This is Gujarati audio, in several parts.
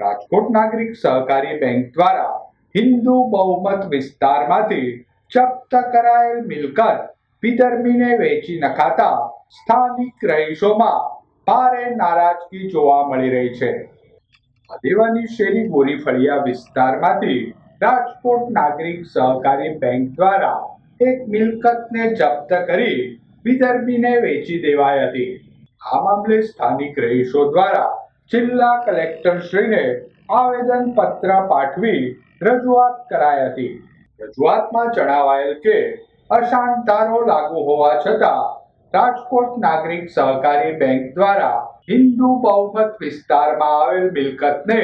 રાજકોટ નાગરિક સહકારી બેંક દ્વારા હિન્દુ બહુમત વિસ્તારમાંથી જપ્ત કરાયેલ મિલકત વિધર્મીને વેચી નખાતા સ્થાનિક રહીશોમાં ભારે નારાજગી જોવા મળી રહી છે. આદિવાની શેરી બોરી ફળિયા વિસ્તારમાંથી રાજકોટ નાગરિક સહકારી બેંક દ્વારા એક મિલકતને જપ્ત કરી વિધર્મીને વેચી દેવાઈ હતી. આ મામલે સ્થાનિક રહીશો દ્વારા જિલ્લા કલેક્ટર શ્રીને આવેદન પત્ર પાઠવી રજૂઆત કરાઈ હતી રજૂઆતમાં જણાવાયેલ કે અશાંતતારો લાગુ હોવા છતાં, રાજકોટ નાગરિક સહકારી બેંક દ્વારા હિન્દુ બહુમત વિસ્તારમાં આવેલ મિલકતને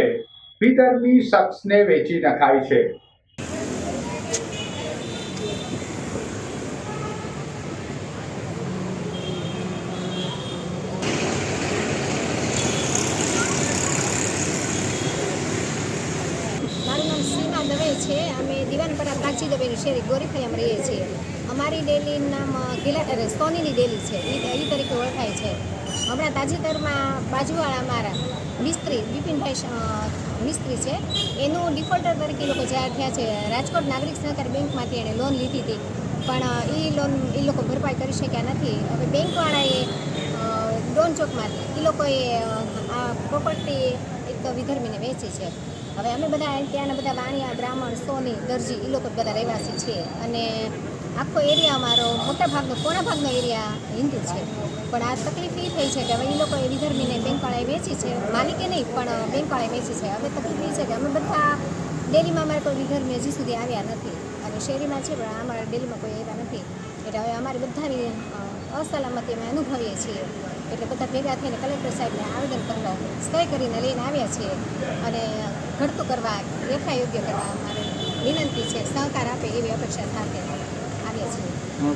વિધર્મી શખ્સને વેચી નખાય છે. છે, અમે દિવાનપરા પ્રાચી દવેની શેરી ગોરીફળિયામાં રહીએ છીએ. અમારી ડેલીનું નામ ગિલા સોનીની ડેલી છે. એ એ તરીકે ઓળખાય છે. હમણાં તાજેતરમાં બાજુવાળા અમારા મિસ્ત્રી, બિપિનભાઈ મિસ્ત્રી છે, એનું ડિફોલ્ટર તરીકે લોકો જાહેર થયા છે, રાજકોટ નાગરિક સહકાર બેંકમાંથી એણે લોન લીધી હતી. પણ એ લોન એ લોકો ભરપાઈ કરી શક્યા નથી. હવે બેંકવાળાએ ડોન ચોકમાંથી એ લોકોએ આ પ્રોપર્ટી એક વિધર્મીને વેચી છે. હવે અમે બધા ત્યાંના બધા વાણિયા, બ્રાહ્મણ, સોની, દરજી એ લોકો બધા રહેવાસી છીએ અને આખો એરિયા અમારો મોટા ભાગનો, પોણા ભાગનો એરિયા હિન્દુ છે. પણ આ તકલીફ એ થઈ છે કે હવે એ લોકોએ વિધર્મીને બેંકવાળાએ વેચી છે. માલિકે નહીં, પણ બેંકવાળાએ વેચી છે. હવે તકલીફ એ છે કે અમે બધા ડેલીમાં અમારે કોઈ વિધર્મી હજી સુધી આવ્યા નથી. અને શેરીમાં છે, પણ અમારા ડેલીમાં કોઈ આવ્યા નથી. એટલે હવે અમારી બધાની અસલામતી અમે અનુભવીએ છીએ. એટલે બધા ભેગા થઈને કલેક્ટર સાહેબને આવેદન કરવા સ્ટે કરીને લઈને આવ્યા છીએ. અને ઘડતું કરવા યથાયોગ્ય કરવા અમારે વિનંતી છે. સહકાર આપે એવી અપેક્ષા સાથે આવીએ છીએ.